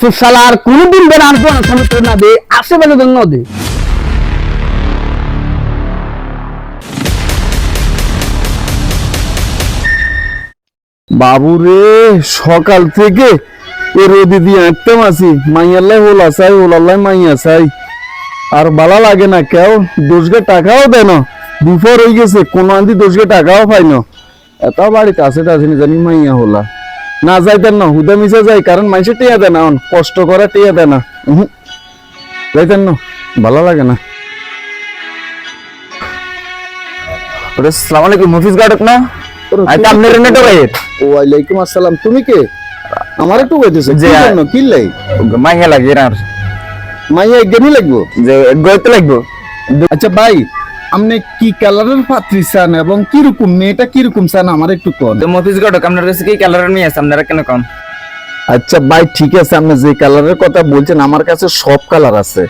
সুর শালা আর কোনদিন বের না দে বাবু রে, সকাল থেকে এ রোদি দিয়ে আঁকতে মাসি। মাইয়াল্লাই হোলা চাই, হোলাল্লাই মাইয়া চাই। আর বালা লাগে না কেউ, দোষকে টাকাও দেয় না। দুপুর হয়ে গেছে, কোন আন্দি দোষকে টাকাও পাই না। এত বাড়িতে আছে টাছে জানি মাইয়া হোলা। না যাইতেন না হুদা মিশে যাই কারণ মাইসে টিয়া দেয় না কষ্ট করে টিয়া দেয় না। যাইতেন না ভালো লাগে না। ওরে সালাম আলাইকুম মফিজ গার্ডক না? আইতা আপনার নেটো রাইট ওয়ালাইকুম আসসালাম তুমি কে? আমার একটু কইতেছে যে জন্য? কি লাই? মাইয়া লাগে আর মাইয়া একদমই লাগবো? যে গইতে লাগবো। আচ্ছা ভাই আপনি কি কালারের পাত্রী চান এবং কীরকম? মেয়েটা কীরকম চান? আমার একটু কোন। তো মফিজ গার্ডক আপনার কাছে কি কালারের মেয়ে আছে? আপনারা কেন কম আচ্ছা ভাই ঠিক আছে আপনি যে কালারের কথা বলছেন আমার কাছে সব কালার আছে।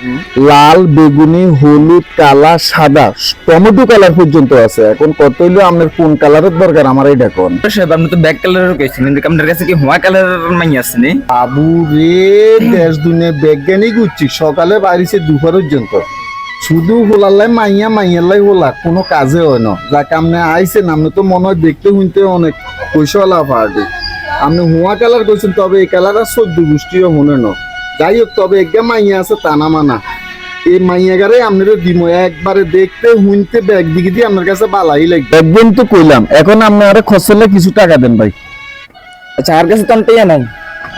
লাল বেগুনি হলুদ কালা সাদা টমেটো কালার পর্যন্ত আছে। এখন কত হইল? আপনার কোন কালারের দরকার? আমার এটা কোন। সাহেব আপনি তো ব্যাক কালারের কইছেন কিন্তু আপনার কাছে কি হোয়া কালারের মাইয়া আছে নি? বাবু রে দেশ দুনিয়া বৈজ্ঞানিক উচ্ছি সকালে বাইরেছে দুপুর পর্যন্ত শুধু হোলাল্লাই মাইয়া মাইয়াল্লাই হোলা কোনো কাজে হয় না। যাকে আপনি আইছেন আপনি তো মনে হয় দেখতে শুনতে অনেক পয়সাওয়ালা পার্টি আপনি হুয়া কালার করছেন তবে এই কালার আর চোদ্দ গোষ্ঠীও মনে ন। যাই হোক তবে একটা মাইয়া আছে টানা মানা। এই মাইয়াগারে আপনার দিমো একবারে দেখতে শুনতে ব্যাগ দিকে দিয়ে আপনার কাছে বালাই লাগবে একদিন তো কইলাম এখন আপনি আরে খসলে কিছু টাকা দেন ভাই। আচ্ছা আর কাছে তো আমি নাই।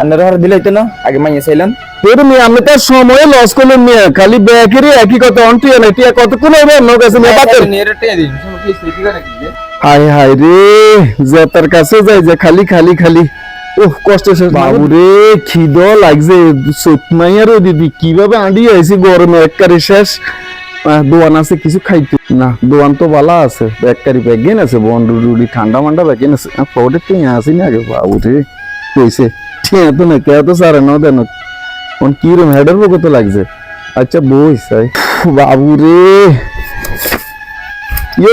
আপনারা হার দিলাইতো না আগে মাইয়া চাইলাম। তোর মেয়ে আমি তার সময় লস করলেন মেয়ে খালি ব্যাকেরই একই কথা অন্টিয়া নাই টিয়া কতক্ষণ হবে অন্য কাছে মেয়ে বাতের। হাই হাই রে যে? তার কাছে যাই যে খালি খালি খালি। ওহ কষ্ট শেষ। বাবু রে খিদ লাগছে সতমাইয়ার ও দিদি কীভাবে আন্ডি আইছি গরমে এককারি শেষ। দোয়ান আছে কিছু খাইতে। না দোয়ান তো বালা আছে এককারি ব্যাগেন আছে বন রুডি ঠান্ডা মান্ডা ব্যাগেন আছে পরে টিয়া আসি না আগে বাবু রে কইছে। টিয়া তো না কে তো সারে ন দেন। কোন কিরম হেডের কত লাগছে? আচ্ছা বই সাই বাবু রে। ये ইয়ে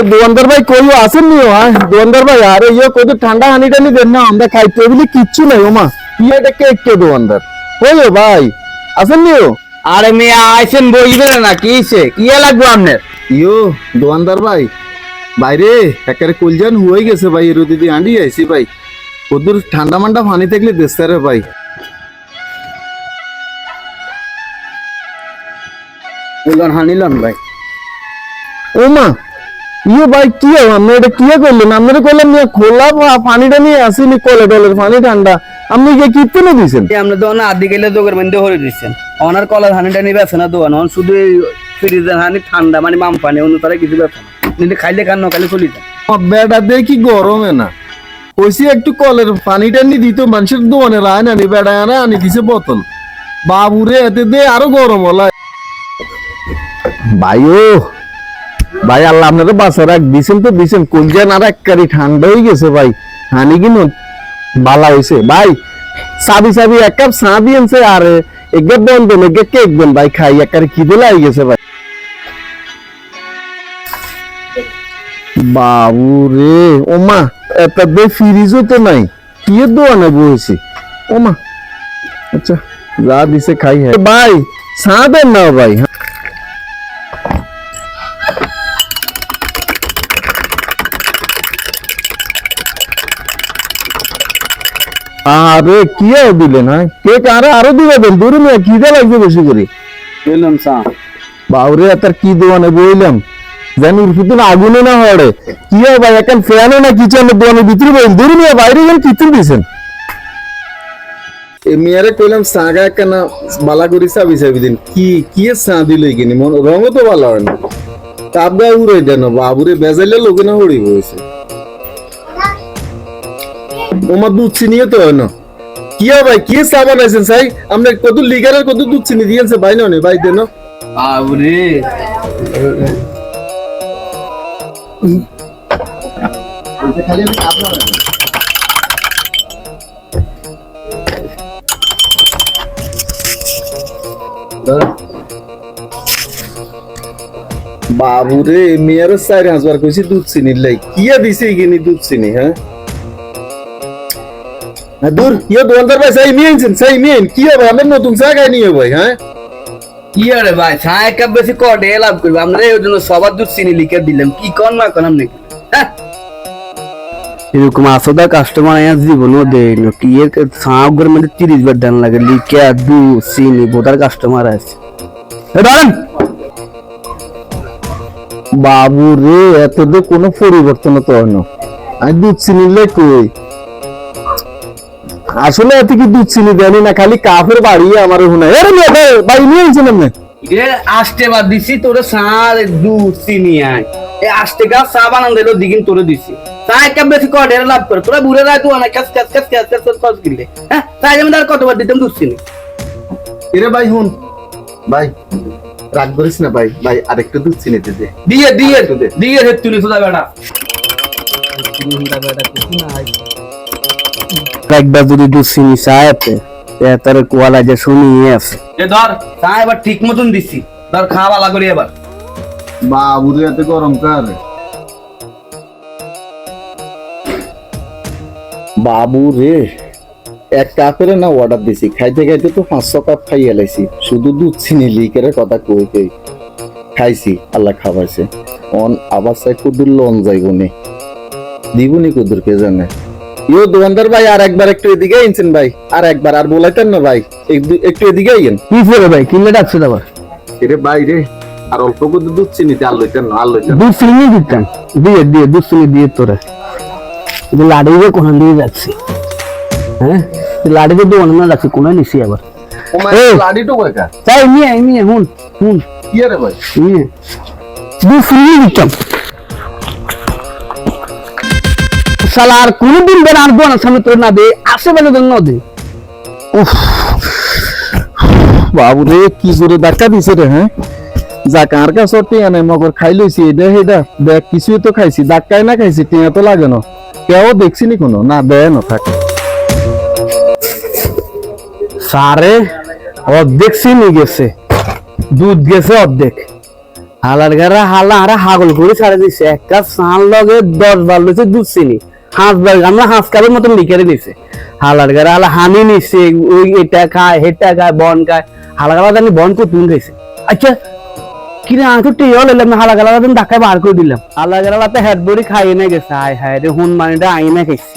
ইয়ে কে কে আরে মেয়ে আইছেন বইবে না কি সে কি লাগবে আপনার? ইয়ো ভাই বাইরে একেবারে কলজান হয়ে গেছে ভাই এর দিদি আন্ডি আইছি ভাই। ওদের ঠান্ডা মান্ডা পানি থাকলে দেশে রে ভাই। বললেন হানিলন ভাই। ওমা ইয়ে ভাই কি আপনি এটা কি করলেন আপনারা করলেন খোলা পানিটা নিয়ে আসিনি কলে টলের পানি ঠান্ডা। আপনি কি কীর্তনে দিয়েছেন এই আমরা দোকানে আদি গেলে দোকান মধ্যে হরে দিচ্ছেন ওনার কলার হানিটা নিবে আছে না দোকান ওন শুধু ফ্রিজের হানি ঠান্ডা মানে মাম পানি অন্য তারা কিছু ব্যাপার না খাইলে খান না খাইলে চলি যায়। আমার বেড়া দেখি গরমে না। কইছি একটু কলের পানিটা নি দিত, মানুষের দোকানে রায় না নি বেড়া আনে আনি দিছে বোতল। বাবুরে এতে দে আরও গরম হলা। ভাইও, ভাই আল্লাহ আপনারা বাসা রাখ, দিছেন তো দিছেন কলজান আর এককারি ঠান্ডা হয়ে গেছে ভাই, হানি কিনো বালা হইছে। ভাই সাবি সাবি এক কাপ চা দিয়েছে আর এগে বন্ধ এগে কেক দেন, ভাই খাই, এককারি খিদে লাগি গেছে ভাই। বাবু রে ওমা একটা বে ফ্রিজও তো নাই। কি দোয়ানে বসেছি ওমা আচ্ছা যা দিছে খাই হ্যাঁ ভাই চা দেন না ভাই আরে কি আর দিলেন হ্যাঁ কেক আরে আরও দিবে দেন? দূরে মেয়ে খিদে লাগবে বেশি করে। বললাম চা। বাউরে তার কি দোয়ানে বইলাম যেন আগুনে না হড়ে কি হয় ভাই এখন ফ্যানে না কিচেনে দোয়ানে ভিতরে বইল দূর নিয়ে বাইরে গেল দিছেন। এ মেয়ারে কইলাম সাগা কেন বালা করি সাবি সাবি দিন কি কি সা দিল কিনি মন তো ভালো হয় না। কাবগা উড়ে দেন বাবুরে বেজাইলে লোকে না হড়ি হয়েছে ওমার দুধ চিনিয়ে তো হয় না। কি হয় ভাই কি চা বানাইছেন সাই আমরা কত লিগারের কত দুধ চিনি দিয়েছে ভাই না ভাই দেন। বাবুরে। বাবুরে মেয়ের চার হাজার কইছি দুধ চিনি লাই কিয়া দিছে এখানে দুধ চিনি হ্যাঁ না দূর ইয়ে দোকানদার ভাই সেই নিয়ে আনছেন সেই নিয়ে আন। কি হবে আমরা নতুন চা খাই নিয়ে ভাই হ্যাঁ আরে ভাই কাপ বেশি কটে লাভ করবে আমরা এই জন্য সবার দুধ চিনি লিখে দিলাম। কি কর না কর আপনি? হ্যাঁ? এরকম কাস্টমার আয়া জীবনও দেয় কি এর মধ্যে তিরিশ বার লাগে, লিখে বোধার কাস্টমার আছে। বাবু রে, এত কোনো পরিবর্তন তো না। আমি দুধ চিনি লে কই? আসলে এত কি দুধ চিনি দেয়নি না খালি কাফের বাড়িয়ে আমার হুনা এর নিয়ে ভাই ভাই নিয়ে আনছেন আপনি? এ আসতে বাদ দিছি তোরে সার দুধ চিনি আয়। আসতে গা চা বানান দিলো দিগিন তোরে দিছি। চা বেশি কটে লাভ করে। তোরা বুড়ে রায় তুই অনেক কাজ কাজ কাজ কাজ কাজ কাজ কাজ কিনলে। হ্যাঁ? তাই আমি তার কতবার দিতাম দুধ চিনি? এরে ভাই হুন ভাই রাগ করিস না ভাই। ভাই আরেকটু দুধ চিনি দে দে। দিয়ে দিয়ে। দিয়ে হে তুলি সোজা বেটা। একবার যদি দুধ চিনি চায়াতে তার কোয়ালা যে শুনিয়ে আছে। এ ধর চা এবার ঠিক মতন দিছি। ধর খাওয়া করি এবার। বাবু রে এত গরম কার? বাবু রে এক কাপের না অর্ডার দিছি। খাইতে খাইতে তো পাঁচশো কাপ খাই এলাইছি। শুধু দুধ চিনি লিকের কথা কই কই। খাইছি আল্লাহ খাওয়াইছে। অন আবার চাই কুদুর লন যাইব নে। দিবনি কুদুর কে জানে? ইও দোকানদার ভাই আর একবার একটু এদিকে আইনছেন ভাই। আর একবার আর বলাইতেন না ভাই। একটু- এদিকে আইয়েন। কি করে ভাই? কিনলে ডাকছে আবার। এরে ভাই রে আর অল্প করে দুধ চিনিতে আর লইতেন না আর লইতেন দুধ চিনি দিতাম। দিয়ে দিয়ে দুধ চিনি দিয়ে তোরা। লাড়ি যে কোন দিয়ে যাচ্ছি? হ্যাঁ? লাড়ি যে দোকানে না যাচ্ছি কোনায় নিছি আবার? ও মা এই। লাডিটো কয়টা তাই নিয়ে নিয়ে হুন হুন। কি রে ভাই? নিয়ে। দুধ চিনি দিতাম। শালা আর কোনদিন বের আর দোকানের সামনে তোর না দে আশেপাশে না দে। বাবু রে কি করে ধাক্কা দিছে রে হ্যাঁ? যা কার কাছে টিয়া নাই, মগর খাই লইছি এটা হেডা দেখ, কিছুই তো খাইছি, ধাক্কাই না খাইছি, টিয়া তো লাগে না। কেউ দেখছি নি কোনো? না দেয় না, থাকে। সারে, অর্ধেক চিনি গেছে। দুধ গেছে অর্ধেক। হালার গারা হালা হারা হাগল করে ছাড়ে দিছে। এক কাপ সান লগে দশ বার লইছে দুধ চিনি। হাঁস আমরা হাঁস কাপের মতন লিখে দিছে। হালার গারা হালা হানি নিচ্ছে ওই এটা খায় হেটা খায়, বন খায়। হালা গালা জানি বন করে তুন খাইছে আচ্ছা কিরে আমি তো টিও লইলাম হালা গালা ধাক্কায় বার করে দিলাম। হালা গালা হেড বড়ি খাইয়ে না গেছে, হায় হায় রে, হুন মানিটা আইনে খাইছে